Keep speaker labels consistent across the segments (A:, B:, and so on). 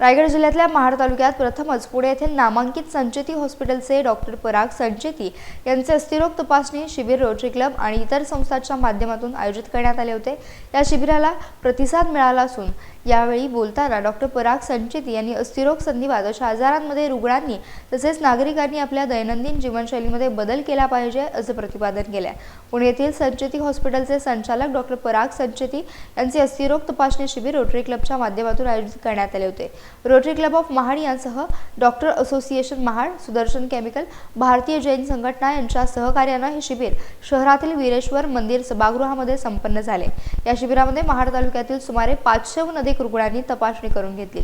A: रायगड जिल्ह्यातल्या महाड तालुक्यात प्रथमच पुणे येथील नामांकित संचेती हॉस्पिटलचे डॉक्टर पराग संचेती यांचे अस्थिरोग तपासणी शिबिर रोटरी क्लब आणि इतर संस्थांच्या माध्यमातून आयोजित करण्यात आले होते. या शिबिराला प्रतिसाद मिळाला असून यावेळी बोलताना डॉक्टर पराग संचेती यांनी अस्थिरोग संधिवात अशा आजारांमध्ये रुग्णांनी तसेच नागरिकांनी आपल्या दैनंदिन जीवनशैलीमध्ये बदल केला पाहिजे असं प्रतिपादन केलं पुणे येथील संचेती हॉस्पिटलचे संचालक डॉक्टर पराग संचेती यांचे अस्थिरोग तपासणी शिबिर रोटरी क्लबच्या माध्यमातून आयोजित करण्यात आले होते. रोटरी क्लब ऑफ महाड यांसह doctor association Mahad Sudarshan chemical Bharatiya Jain Sanghatana यांच्या सहकार्यानं हे शिबिर शहरातील वीरेश्वर मंदिर सभागृहामध्ये संपन्न झाले. या शिबिरामध्ये महाड तालुक्यातील सुमारे पाचशेहून अधिक रुग्णांनी तपासणी करून घेतली.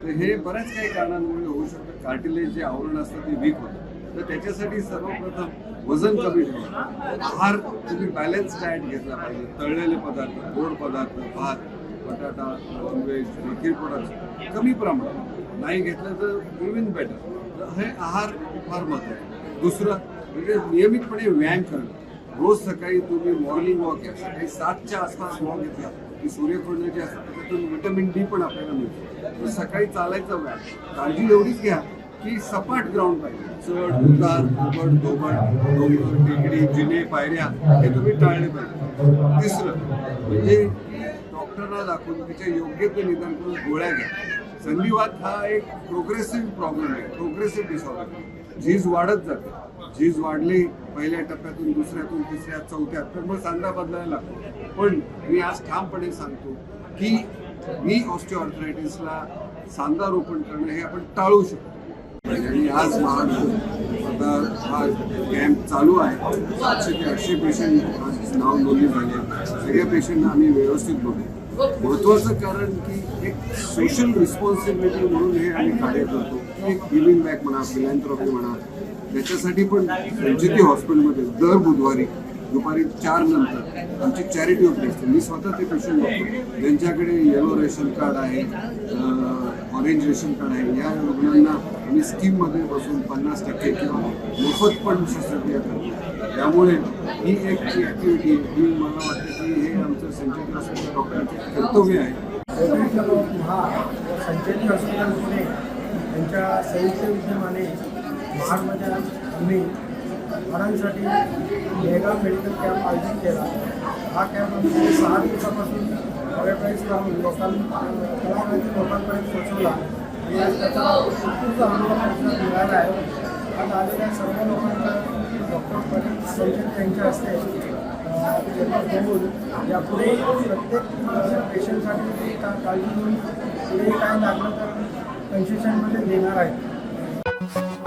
B: हे बऱ्याच काही कारणांमुळे होऊ शकतं. कार्टिलेज जे आवरण असतं ते वीक होतं. तर त्याच्यासाठी सर्वप्रथम वजन कमी ठेवा आहार तुम्ही बॅलन्स डायट घेतला पाहिजे. तळलेले पदार्थ गोड पदार्थ भात बटाटा नॉनव्हेज बेकरी प्रोडक्ट्स कमी प्रमाणात. नाही घेतलं तर इव्हन बेटर हे आहार फार महत्त्वाचं. दुसरं म्हणजे नियमितपणे व्यायाम करणं. रोज सकाळी तुम्ही मॉर्निंग वॉक या. सकाळी सातच्या आसपास वॉक घेतला की सूर्यकिरणं जे असतात त्याच्यातून व्हिटॅमिन डी पण आपल्याला मिळतो. तर सकाळी चालायचा व्यायाम. काळजी एवढीच घ्या की सपाट ग्राउंड पाहिजे. चढ उतार उबड धोबड डोंगर टेकडी जिने पायऱ्या हे तुम्ही टाळले पाहिजे. तिसरं म्हणजे डॉक्टरला दाखवून त्याच्या योग्य ते निदान करून गोळ्या घ्या. संधिवात हा एक प्रोग्रेसिव्ह प्रॉब्लेम आहे. प्रोग्रेसिव्ह डिसऑर्डर झीज वाढत जाते. झीज वाढली पहिल्या टप्प्यातून दुसऱ्यातून तिसऱ्या चौथ्यात तर मग सांधा बदलायला लागतो. पण मी आज ठामपणे सांगतो की मी ऑस्टिओआर्थरायटिसला सांधा रोपण करणं हे आपण टाळू शकतो. आणि आज महाराष्ट्र आता हा कॅम्प चालू आहे. सातशे ते आठशे पेशंट आज नाव नोंदणी झाले सगळ्या पेशंटना आम्ही व्यवस्थित बघू. महत्वाचं कारण की एक सोशल रिस्पॉन्सिबिलिटी म्हणून हे आम्ही कार्य करतो. की एक गिव्हिंग बॅक म्हणा फिलॅन्थ्रॉफी म्हणा त्याच्यासाठी पण संचिती हॉस्पिटलमध्ये दर बुधवारी दुपारी चार नंतर आमची चॅरिटी ऑफ असते. मी स्वतः ते पेशंट बघतो. ज्यांच्याकडे येलो रेशन कार्ड आहे ऑरेंज रेशन कार्ड आहे या रुग्णांना आम्ही स्कीममध्ये बसून पन्नास टक्के किंवा मोफत पण शस्त्रक्रिया करतो. त्यामुळे ही एक जी ॲक्टिव्हिटी ही मला वाटतं की हे संचित हॉस्पिटल डॉक्टरांचे कर्तव्य आहे
C: हा क्लब संचेती हॉस्पिटल पुणे यांच्या संयुक्त विद्यमाने महाडमध्ये आम्ही हाडांसाठी मेगा मेडिकल कॅम्प आयोजित केला हा. कॅम्प आम्ही सहा दिवसापासून ॲडव्हर्टाईज करून लोकां तळागाळातील लोकांपर्यंत पोहोचवला आणि त्याचा उत्कृष्ट अनुभव मिळाला आहे आज आलेल्या सर्व लोकांना डॉक्टर परीर संचेत यांच्या हस्ते यापुढे प्रत्येक पेशंटसाठी काळजी घेऊन पुढे काय लागलं तर कन्सेशनमध्ये देणार आहे.